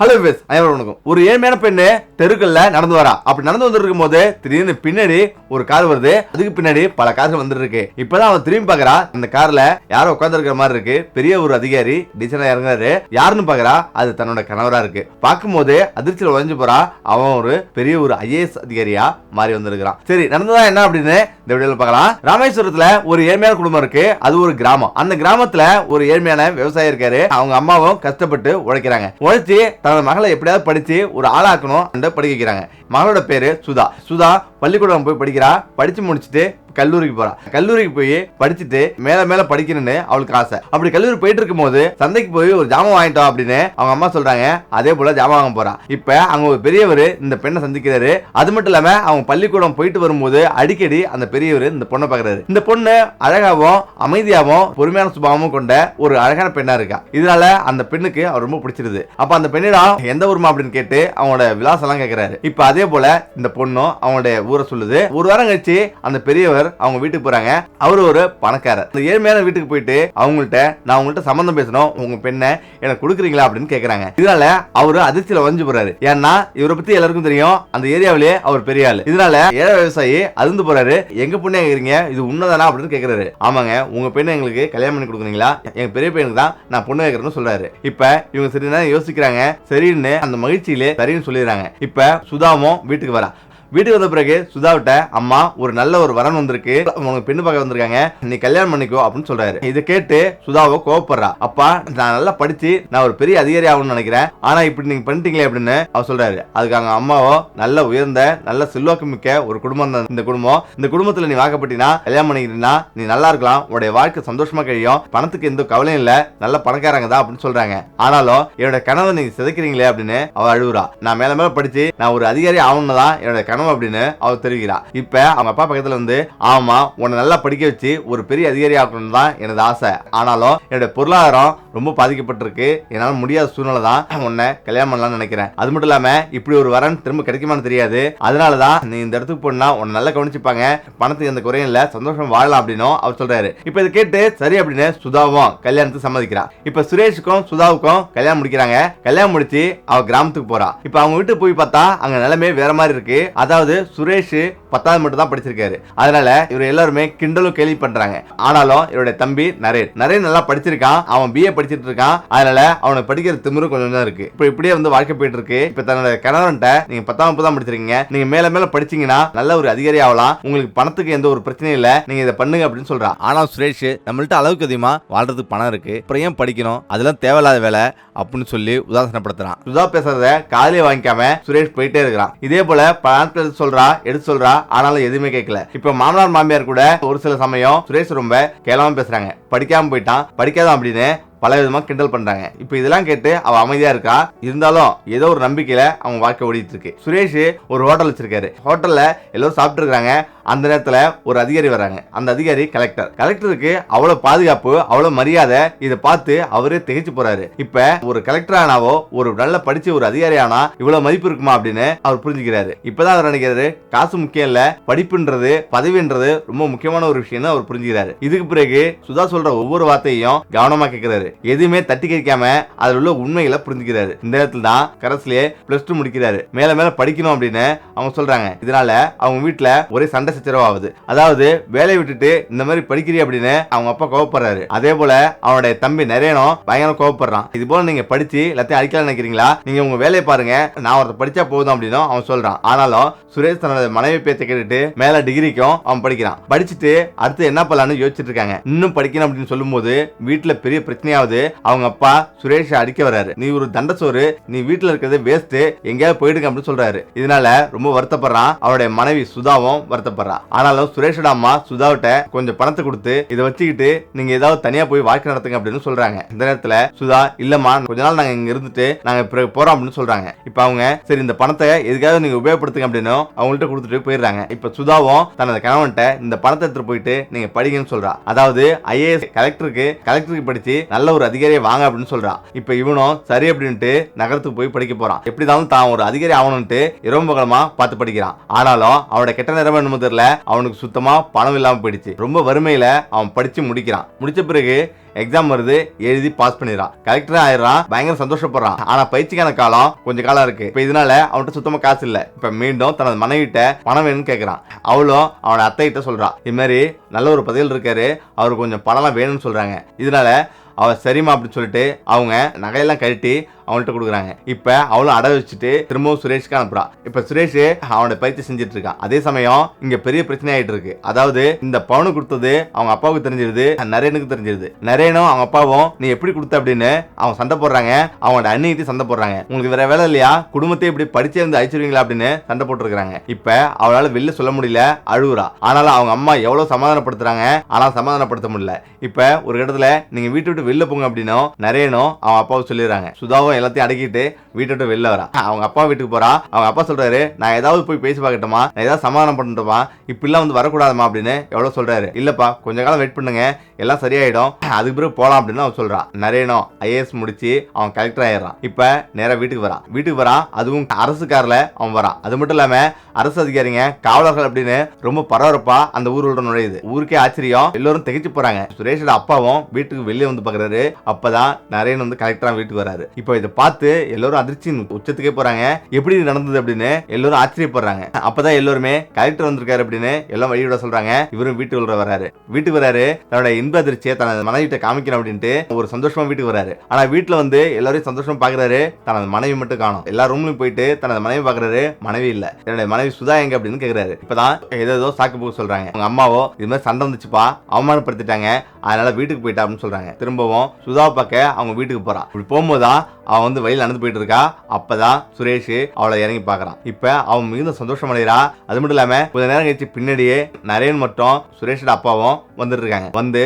Hello விஸ் அனைவரும் வணக்கம். ஒரு ஏழ்மையான பெண்ணு தெருக்கல்ல நடந்து வரா. அப்படி நடந்து வந்துருக்கும் போது திடீர்னு பின்னாடி ஒரு கார் வருது. அதுக்கு பின்னாடி பல கார்கள் வந்துருக்கு இப்பதான் அவன் திரும்பி பாக்குறா. அந்த கார்ல யாரோ உட்காந்துருக்கிற மாதிரி இருக்கு. பெரிய ஒரு அதிகாரி டீச்சரா இறங்குறாரு. யாருன்னு பாக்குறா? அது தன்னோட கணவரா இருக்கு. பார்க்கும்போது அதிர்ச்சியில் உழைஞ்சு போறா. அவன் ஒரு பெரிய ஒரு ஐஏஎஸ் அதிகாரியா மாறி வந்திருக்கிறான். சரி நடந்ததா என்ன அப்படின்னு இந்த வீடியோல பார்க்கலாம் ராமேஸ்வரத்துல ஒரு ஏழ்மையான குடும்பம் இருக்கு. அது ஒரு கிராமம். அந்த கிராமத்துல ஒரு ஏழ்மையான விவசாயி இருக்காரு. அவங்க அம்மாவும் கஷ்டப்பட்டு உழைக்கிறாங்க. உழைச்சி தனது மகளை எப்படியாவது படிச்சு ஒரு ஆளாக்கணும் என்று படிக்க வைக்கிறாங்க. மகளோட பேரு சுதா. சுதா பள்ளிக்கூடம் போய் படிக்கிறா. படிச்சு முடிச்சுட்டு கல்லூரிக்கு போறா. கல்லூரிக்கு போய் படிச்சுட்டு மேல மேல படிக்கணும்னு அவளுக்கு ஆசை. அப்படி கல்லூரி போயிட்டு இருக்கும்போது சந்தைக்கு போய் ஒரு ஜாமான் வாங்கிட்டோம் அப்படின்னு அவங்க அம்மா சொல்றாங்க. அதே போல ஜாமான் வாங்க போறா. இப்ப அங்க ஒரு பெரியவர் இந்த பெண்ணை சந்திக்கிறாரு. அது மட்டும் இல்லாம அவங்க பள்ளிக்கூடம் போயிட்டு வரும்போது அடிக்கடி அந்த பெரியவர் இந்த பொண்ணை பாக்குறாரு இந்த பொண்ணு அழகாவும் அமைதியாவும் பொறுமையான சுபாவமும் கொண்ட ஒரு அழகான பெண்ணா இருக்கா. இதனால அந்த பெண்ணுக்கு அவர் ரொம்ப பிடிச்சிருது. அப்ப அந்த பெண்ணிடம் எந்த ஊருமா அப்படின்னு கேட்டு அவங்களோட விலாசம் எல்லாம் கேக்குறாரு. இப்ப அதே போல இந்த பொண்ணும் அவங்களுடைய ஊரை சொல்லுது. ஒரு வாரம் கழிச்சு அந்த பெரியவர் அவங்க வீட்டுக்கு போறாங்க. அவர் ஒரு பணக்காரர். இந்த ஏழ்மையான வீட்டுக்கு போயிட்டு அவங்கள்ட்ட நான் உங்கள்ட்ட சம்பந்தம் பேசணும். உங்க பெண்ணை எனக்கு கொடுக்குறீங்களா? அப்படின்னு கேட்கறாங்க இதனால அவர் அதிர்ச்சியில வஞ்சு போறாரு. ஏன்னா இவரை பத்தி எல்லாருக்கும் தெரியும். அந்த ஏரியாவிலேயே அவர் பெரிய ஆள். இதனால ஏழை விவசாயி அதிர்ந்து போறாரு. எங்க பொண்ணு கேக்குறீங்க இது உண்மைதானா அப்படின்னு கேட்கறாரு ஆமாங்க. உங்க பெண்ணை எங்களுக்கு கல்யாணம் பண்ணி கொடுக்குறீங்களா? எங்க பெரிய பையனுக்கு தான் நான் பொண்ணு கேட்கறேன்னு சொல்றாரு. இப்ப இவங்க சரி யோசிக்கிறாங்க. சரின்னு அந்த மகிழ்ச்சியிலே சரின்னு சொல்லிடுறாங்க. இப்ப சுதாவும் வீட்டுக்கு வரா. வீட்டுக்கு வந்த பிறகு சுதாவிட்ட அம்மா ஒரு நல்ல ஒரு வரன் வந்திருக்கு. உனக்கு பெண்ணு பார்க்க வந்திருக்காங்க. நீ கல்யாணம் பண்ணிக்கோ அப்படின்னு சொல்றாரு. இதை கேட்டு சுதாவை கோவப்படுறா. அப்பா நான் நல்லா படிச்சு நான் ஒரு பெரிய அதிகாரி ஆகணும்னு நினைக்கிறேன். ஆனா இப்படி நீங்க பண்ணிட்டீங்களே அப்படின்னு அவர் சொல்றாரு. அதுக்கு அவங்க அம்மாவோ நல்ல உயர்ந்த நல்ல செல்வாக்கு மிக்க ஒரு குடும்பம் தான் இந்த குடும்பம். இந்த குடும்பத்துல நீ வாக்கப்பட்டினா கல்யாணம் பண்ணிக்கிட்டீங்கன்னா நீ நல்லா இருக்கலாம். உடைய வாழ்க்கை சந்தோஷமா கழியும். பணத்துக்கு எந்த கவலையும் இல்ல. நல்ல பணக்காரங்க தான் அப்படின்னு சொல்றாங்க. ஆனாலும் என்னோட கனவை நீங்க சிதைக்கிறீங்களே அப்படின்னு அவ அழுகுறா நான் மேல மேல படிச்சு நான் ஒரு அதிகாரி ஆகணும்னு தான் என்னோட கனவு அப்படின்னு அவர் தெரிவிக்கிறா. இப்ப அவங்க அப்பா பக்கத்துல வந்து ஆமா உன்னை நல்லா படிக்க வச்சு ஒரு பெரிய அதிகாரி ஆகணும்னு தான் எனது ஆசை. ஆனாலும் என்னோட பொருளாதாரம் ரொம்ப பாதிக்கப்பட்டிருக்கு. என்னால் முடியாத சூழ்நிலை தான் உன்னை கல்யாணம் பண்ணலாம்னு நினைக்கிறேன். அது மட்டும் இல்லாம இப்படி ஒரு வரன் திரும்ப கிடைக்குமான்னு தெரியாது. அதனால தான் நீ இந்த இடத்துக்கு போனா உன்னை நல்லா கவனிச்சுப்பாங்க. பணத்துக்கு எந்த குறையும் இல்ல. சந்தோஷம் வாழலாம் அப்படின்னும் அவர் சொல்றாரு. இப்ப இதை கேட்டு சரி அப்படின்னு சுதாவும் கல்யாணத்துக்கு சம்மதிக்கிறான் இப்ப சுரேஷுக்கும் சுதாவுக்கும் கல்யாணம் முடிக்கிறாங்க. கல்யாணம் முடிச்சு அவ கிராமத்துக்கு போறா. இப்ப அவங்க வீட்டுக்கு போய் பார்த்தா அங்க நிலைமை வேற மாதிரி இருக்கு. அதாவது சுரேஷ் பத்தாவது மட்டும் தான் படிச்சிருக்காரு. அதனால இவர் எல்லாருமே கிண்டலும் கேள்வி பண்றாங்க. ஆனாலும் இவருடைய தம்பி நரேன். நரேன் நல்லா படிச்சிருக்கான். அவன் பிஏ படிச்சிட்டு இருக்கான். அதனால அவனை படிக்கிற திமிரு கொஞ்சம் தான் இருக்கு. இப்ப இப்படியே வந்து வாழ்க்கை போயிட்டு இருக்கு. இப்ப தன்னோட கணவன்ட்ட நீங்க பத்தாம் வகுப்பு தான் படிச்சிருக்கீங்க. நீங்க மேல மேல படிச்சீங்கன்னா நல்ல ஒரு அதிகாரி ஆகலாம். உங்களுக்கு பணத்துக்கு எந்த ஒரு பிரச்சனையும் இல்ல. நீங்க இதை பண்ணுங்க அப்படின்னு சொல்றான். ஆனா சுரேஷ் நம்மள்ட்ட அளவுக்கு அதிகமா வாழ்றதுக்கு பணம் இருக்கு. அப்புறம் ஏன் படிக்கணும்? அதெல்லாம் தேவையில்லாத வேலை அப்படின்னு சொல்லி உதாசனப்படுத்துறான். சுதா பேசுறத காதலே வாங்கிக்காம சுரேஷ் போயிட்டே இருக்கிறான். இதே போல பல நாட்கள் எடுத்து சொல்றா எடுத்து சொல்றா ஆனாலும் எதுவுமே கேட்கல. இப்ப மாமனார் மாமியார் கூட ஒரு சில சமயம் சுரேஷ் ரொம்ப கேளாம பேசுறாங்க. படிக்காம போயிட்டான். படிக்காதான் அப்படின்னு பல விதமா கிண்டல் பண்றாங்க. இப்போ இதெல்லாம் கேட்டு அவ அமைதியா இருக்கா? இருந்தாலும் ஏதோ ஒரு நம்பிக்கையில அவங்க வாழ்க்கை ஓடிட்டு இருக்கு சுரேஷ் ஒரு ஹோட்டல் வச்சிருக்காரு. ஹோட்டல்ல எல்லோரும் சாப்பிட்டு இருக்காங்க. அந்த நேரத்துல ஒரு அதிகாரி வராங்க. அந்த அதிகாரி கலெக்டர் கலெக்டருக்கு அவ்வளவு பாதுகாப்பு அவ்வளவு மரியாதை இதை பார்த்து அவரே திகைச்சு போறாரு. இப்ப ஒரு கலெக்டர் ஆனாவோ ஒரு நல்ல படிச்ச ஒரு அதிகாரி ஆனா இவ்வளவு மதிப்பு இருக்குமா அப்படின்னு அவர் புரிஞ்சுக்கிறாரு. இப்பதான் அவர் நினைக்கிறாரு? காசு முக்கியம் இல்ல படிப்புன்றது பதவின்றது ரொம்ப முக்கியமான ஒரு விஷயம் அவர் புரிஞ்சுக்கிறாரு. இதுக்கு பிறகு சுதா சொல்ற ஒவ்வொரு வார்த்தையும் கவனமா கேட்கிறாரு எதுவுமே தட்டி கழிக்காம அதில் உள்ள உண்மைகளை புரிஞ்சுக்கிறாரு. இந்த நேரத்துல தான் கரஸ்லயே பிளஸ் டூ முடிக்கிறாரு. மேல மேல படிக்கணும் அப்படின்னு அவங்க சொல்றாங்க. இதனால அவங்க வீட்டுல ஒரே சண்டை சச்சரவு ஆகுது. அதாவது வேலையை விட்டுட்டு இந்த மாதிரி படிக்கிறீ அப்படின்னு அவங்க அப்பா கோவப்படுறாரு. அதே போல அவனுடைய தம்பி நிறையனும் பயங்கர கோவப்படுறான். இது போல நீங்க படிச்சு எல்லாத்தையும் அடிக்கலாம் நினைக்கிறீங்களா? நீங்க உங்க வேலையை பாருங்க. நான் ஒருத்தர் படிச்சா போதும் அப்படின்னு அவன் சொல்றான். ஆனாலும் சுரேஷ் தன்னோட மனைவி பேச்சை கேட்டுட்டு மேல டிகிரிக்கும் அவன் படிக்கிறான். படிச்சுட்டு அடுத்து என்ன பண்ணலாம்னு யோசிச்சுட்டு இருக்காங்க. இன்னும் படிக்கணும் அப்படின்னு சொல்லும்போது வீட்டுல பெரிய பிரச்சனையாவது அவங்க அப்பா சுரேஷ் அடிக்க வராரு நீ ஒரு தண்டச்சோறு நீ வீட்டுல இருக்கிறது வேஸ்ட் எங்கேயாவது போயிடுங்க அப்படின்னு சொல்றாரு. இதனால ரொம்ப வருத்தப்படுறான். அவருடைய மனைவி சுதாவும் வருத்தப்படுறான் ஆனாலும் சுரேஷோட அம்மா சுதாவிட்ட கொஞ்சம் பணத்தை கொடுத்து இதை வச்சுக்கிட்டு நீங்க ஏதாவது தனியா போய் வாழ்க்கை நடத்துங்க அப்படின்னு சொல்றாங்க. இந்த நேரத்துல சுதா இல்லம்மா கொஞ்ச நாள் நாங்க இங்க இருந்துட்டு நாங்க பிறகு போறோம் அப்படின்னு சொல்றாங்க. இப்ப அவங்க சரி இந்த பணத்தை எதுக்காவது நீங்க உபயோகப்படுத்துங்க அப்படின்னு அவங்கள்ட்ட கொடுத்துட்டு போயிடுறாங்க. இப்ப சுதாவும் தனது கணவன்கிட்ட இந்த பணத்தை எடுத்துட்டு போயிட்டு நீங்க படிங்கன்னு சொல்றா. அதாவது ஐஏஎஸ் கலெக்டருக்கு கலெக்டருக்கு படிச்சு நல்ல ஒரு அதிகாரியை வாங்க அப்படின்னு சொல்றான் இப்ப இவனும் சரி அப்படின்ட்டு நகரத்துக்கு போய் படிக்க போறான் எப்படிதான் தான் ஒரு அதிகாரி ஆகணும்ட்டு இரவு பகலமா பார்த்து படிக்கிறான். ஆனாலும் அவனோட கெட்ட நேரம் என்னமோ தெரியல. அவனுக்கு சுத்தமா பணம் இல்லாம போயிடுச்சு. ரொம்ப வறுமையில அவன் படிச்சு முடிக்கிறான். முடிச்ச பிறகு எக்ஸாம் வருது எழுதி பாஸ் பண்ணிடுறான் கலெக்டர் ஆயிடுறான் பயங்கர சந்தோஷப்படுறான். ஆனா பயிற்சிக்கான காலம் கொஞ்சம் காலம் இருக்கு. இப்ப இதனால அவன்கிட்ட சுத்தமா காசு இல்ல. இப்ப மீண்டும் தனது மனைவிட்ட பணம் வேணும்னு கேக்குறான். அவளும் அவனோட அத்தை கிட்ட சொல்றான் இது மாதிரி நல்ல ஒரு பதவியில் இருக்காரு. அவருக்கு கொஞ்சம் பணம்லாம் வேணும்னு சொல்றாங்க. இதனால அவள் சரிம்மா அப்படின்னு சொல்லிட்டு அவங்க நகையெல்லாம் கழட்டி அவன்கிட்ட கொடுக்குறாங்க. இப்போ அவளும் அடை வச்சுட்டு திரும்பவும் சுரேஷ்க்கு அனுப்புறான் இப்போ சுரேஷ் அவனோட பயிற்சி செஞ்சுட்டு இருக்கான் அதே சமயம் இங்க பெரிய பிரச்சனை ஆயிட்டு இருக்கு. அதாவது இந்த பவுனு கொடுத்தது அவங்க அப்பாவுக்கு தெரிஞ்சிருது நரேனுக்கு தெரிஞ்சிருது. நரேனும் அவங்க அப்பாவும் நீ எப்படி கொடுத்த? அப்படின்னு அவன் சண்டை போடுறாங்க. அவனோட அண்ணிகிட்ட சண்டை போடுறாங்க. உங்களுக்கு வேற வேலை இல்லையா? குடும்பத்தை இப்படி படிச்சே இருந்து அழிச்சிருவீங்களா? அப்படின்னு சண்டை போட்டுருக்காங்க இப்ப அவளால வெளில சொல்ல முடியல அழுகுறா. ஆனாலும் அவங்க அம்மா எவ்வளவு சமாதானப்படுத்துறாங்க ஆனா சமாதானப்படுத்த முடியல. இப்ப ஒரு இடத்துல நீங்க வீட்டை விட்டு வெளில போங்க அப்படின்னும் நரேனும் அவன் அப்பாவும் சொல்லிடுறாங்க. சுதாவும் எல்லாத்தையும் அடக்கிட்டு வீட்டை விட்டு வெளில வரா. அவங்க அப்பா வீட்டுக்கு போறா. அவங்க அப்பா சொல்றாரு நான் ஏதாவது போய் பேசி பார்க்கட்டுமா? நான் ஏதாவது சமாதானம் பண்ணட்டுமா? இப்படிலாம் வந்து வரக்கூடாதுமா? அப்படின்னு எவ்வளவு சொல்றாரு. இல்லப்பா கொஞ்ச காலம் வெயிட் பண்ணுங்க. எல்லாம் சரியாயிடும். அதுக்கு பிறகு போலாம் அப்படின்னு அவன் சொல்றான் நரேனும் ஐஏஎஸ் முடிச்சு அவன் கலெக்டர் ஆயிடுறான். இப்ப நேராக வீட்டுக்கு வரான் வீட்டுக்கு வரான் அதுவும் அரசு கார்ல அவன் வரான் அது மட்டும் இல்லாம அரசு அதிகாரிங்க காவலர்கள் அப்படின்னு ரொம்ப பரபரப்பா அந்த ஊருள்ள நுழையுது. ஊருக்கே ஆச்சரியம். எல்லாரும் திகைச்சு போறாங்க. சுரேஷோட அப்பாவும் வீட்டுக்கு வெளியே வந்து பாக்குறாரு. அப்பதான் நரேன் வந்து கலெக்டரா வீட்டுக்கு வராரு. இப்போ இதை பார்த்து எல்லாரும் அதிர்ச்சியின் உச்சத்துக்கே போறாங்க. எப்படி நடந்தது அப்படின்னு எல்லாரும் ஆச்சரியப்படுறாங்க. அப்பதான் எல்லாருமே கலெக்டர் வந்திருக்காரு அப்படின்னு எல்லாம் வழிவிட சொல்றாங்க. இவரும் வீட்டுக்கு உள்ள வராரு. வீட்டுக்கு வராரு. தன்னோட இன்ப அதிர்ச்சியை தனது மனைவிட்ட காமிக்கணும் அப்படின்ட்டு ஒரு சந்தோஷமா வீட்டுக்கு வராரு. ஆனா வீட்டுல வந்து எல்லாரையும் சந்தோஷமா பாக்குறாரு. தனது மனைவி மட்டும் காணும். எல்லா ரூம்லயும் போயிட்டு தனது மனைவி பாக்குறாரு. மனைவி இல்ல. என்னுடைய மனைவி சுதா எங்க அப்படின்னு கேக்குறாரு. இப்பதான் ஏதோ சாக்கு போக்கு சொல்றாங்க. அவங்க அம்மாவோ இது மாதிரி சண்டை வந்துச்சுப்பா. அவமானப்படுத்திட்டாங்க. அதனால வீட்டுக்கு போயிட்டா அப்படின்னு சொல்றாங்க. திரும்பவும் சுதாவை பார்க்க அவங்க வீட்டுக்கு போறான் இப்படி போகும்போதுதான் அவன் வந்து வழியில் நடந்து போயிட்டு இருக்கா? அப்பதான் சுரேஷ் அவளை இறங்கி பாக்குறான் இப்ப அவன் மிகுந்த சந்தோஷம் அடைகிறா அது மட்டும் இல்லாம கொஞ்ச நேரம் கழிச்சு பின்னாடியே நரேன் மட்டும் சுரேஷோட அப்பாவும் வந்துட்டு இருக்காங்க. வந்து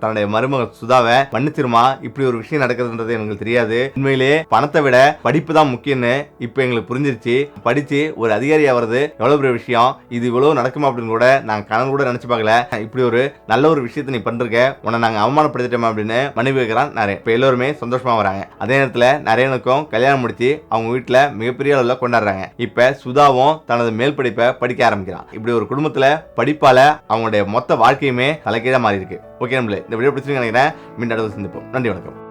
தன்னுடைய மருமக சுதாவை மன்னிச்சிருமா? இப்படி ஒரு விஷயம் நடக்குதுன்றது எங்களுக்கு தெரியாது. உண்மையிலே பணத்தை விட படிப்பு தான் முக்கியம்னு இப்போ எங்களுக்கு புரிஞ்சிருச்சு. படிச்சு ஒரு அதிகாரி ஆகிறது எவ்வளவு பெரிய விஷயம்? இது இவ்வளவு நடக்குமா அப்படின்னு கூட நாங்க கனவு கூட நினைச்சு பார்க்கல. இப்படி ஒரு நல்ல ஒரு விஷயத்தை நீ பண்றீங்க உன்னை நாங்க அவமானப்படுத்திட்டோமா அப்படின்னு மனைவி வைக்கிறான் நிறைய இப்போ எல்லோருமே சந்தோஷமா வராங்க. அதே நேரத்தில் நரேனுக்கும் கல்யாணம் முடிச்சு அவங்க வீட்டில் மிகப்பெரிய அளவில் கொண்டாடுறாங்க. இப்போ சுதாவும் தனது மேல் படிப்பை படிக்க ஆரம்பிக்கிறான். இப்படி ஒரு குடும்பத்தில் படிப்பால அவங்களுடைய மொத்த வாழ்க்கையுமே தலைக்கீழாக மாறி இருக்கு ஓகே நம்மளே இந்த வீடியோ பிடிச்சிருக்கு நினைக்கிறேன். மீண்டும் சந்திப்போம். நன்றி வணக்கம்.